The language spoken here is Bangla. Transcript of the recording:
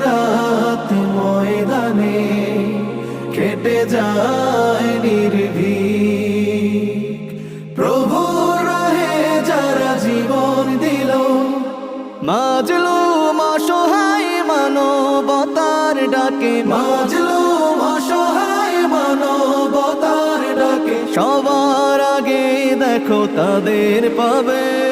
রাত ময়দানে কেটে যায় নির্ভীক। প্রভু রাহে যারা জীবন দিল, মাজলু অসহায় মানবতার ডাকে। মাজলু অসহায় মানবতার ডাকে। সবার আগে দেখো তাদের পাবে।